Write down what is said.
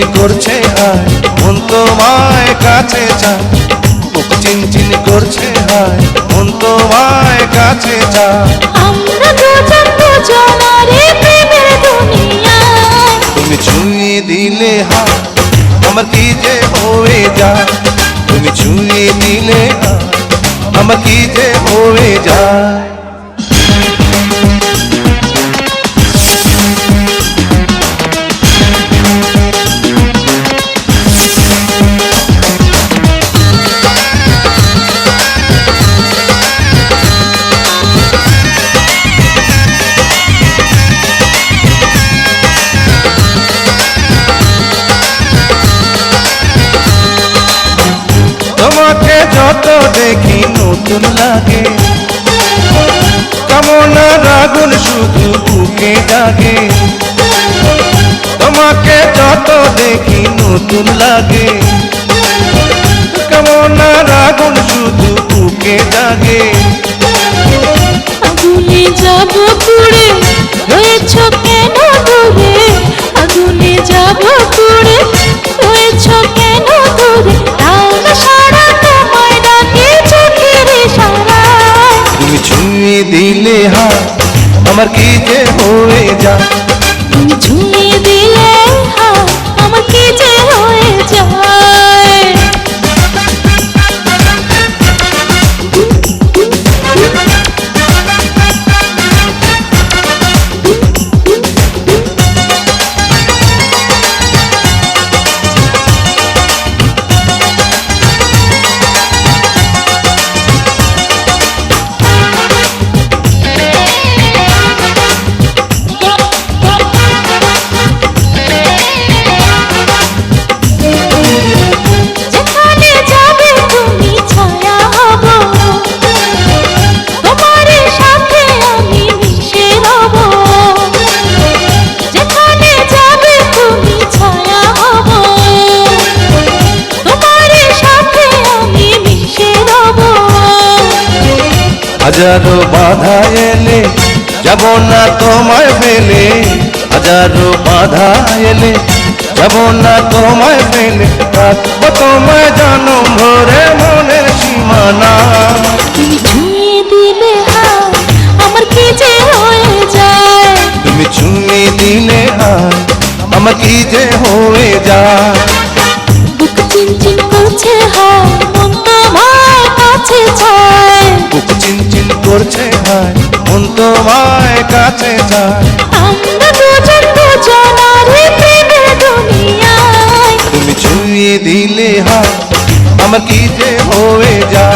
চিনচিন করছে হায় মন তোমায় কাছে চায়। মুখ চিনচিন করছে হায় মন তোমায় কাছে চায়। আমরা দুজন দুজনারে প্রেমের দুনিয়ায় তুমি ছুঁয়ে দিলে হায় আমার কি যে হয়ে যায়? তুমি ছুঁয়ে দিলে হায় আমার কি যে হয়ে যায়? যত দেখি নতুন লাগে? কামনার আগুন শুধু বুকে জাগে? তোমাকে যত দেখি নতুন লাগে। কামনার আগুন শুধু বুকে জাগে? আগুনে যাব পুড়ে, রয়েছ হাত আমার কি যে হয়ে যায় হাজারো বাধা এলে যাব না তোমায় ফেলে হাজারো বাধা এলে যাব না তোমায় ফেলে রাখব তোমায় জনম ভরে মনের সীমানা। দিলে আমার কি যে হয়ে যায়? তুমি ছুঁয়ে দিলে আমার কি যে হয়ে যায়? বুক চিনচিন করছে হায় করছে ভাই মন তোমায় কাছে যায় আমরা দুজন দুজনারে প্রেমের দুনিয়ায়। তুমি ছুঁয়ে দিলে হাত আমার কি যে হয়ে যায়?